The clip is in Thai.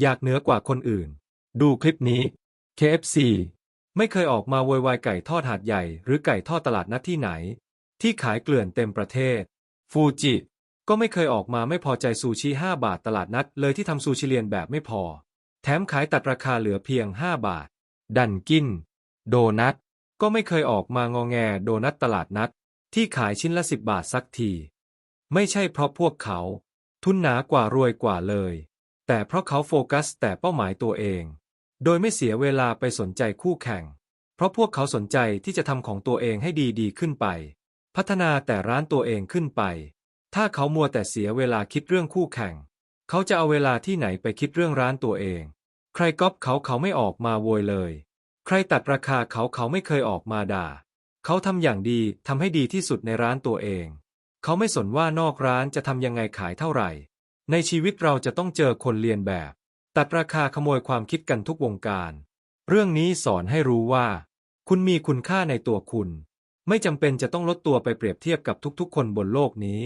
อยากเหนือกว่าคนอื่น ดูคลิปนี้ KFC ไม่เคยออกมาโวยวายไก่ทอดหาดใหญ่ หรือไก่ทอดตลาดนัดที่ไหน ที่ขายเกลื่อนเต็มประเทศ ฟูจิ ก็ไม่เคยออกมาไม่พอใจซูชิ 5 บาทตลาดนัดเลยที่ทำซูชิเลียนแบบไม่พอ แถมขายตัดราคาเหลือเพียง 5 บาท ดันกิน โดนัทก็ไม่เคยออกมางอแงโดนัทตลาดนัด ที่ขายชิ้นละ 10 บาทสักที ไม่ใช่เพราะพวกเขา ทุนหนากว่ารวยกว่าเลย แต่เพราะเขาโฟกัสแต่เป้าหมายตัวเอง โดยไม่เสียเวลาไปสนใจคู่แข่ง เพราะพวกเขาสนใจที่จะทำของตัวเองให้ดีดีขึ้นไป พัฒนาแต่ร้านตัวเองขึ้นไป ถ้าเขามัวแต่เสียเวลาคิดเรื่องคู่แข่ง เขาจะเอาเวลาที่ไหนไปคิดเรื่องร้านตัวเอง ใครก๊อปเขาเขาไม่ออกมาโวยเลย ใครตัดราคาเขาเขาไม่เคยออกมาด่า เขาทำอย่างดีทำให้ดีที่สุดในร้านตัวเอง เขาไม่สนว่านอกร้านจะทำยังไงขายเท่าไหร่ ในชีวิตเราจะต้องเจอคนเรียนแบบ ตัดราคาขโมยความคิดกันทุกวงการ เรื่องนี้สอนให้รู้ว่า คุณมีคุณค่าในตัวคุณ ไม่จำเป็นจะต้องลดตัวไปเปรียบเทียบกับทุกๆ คนบนโลกนี้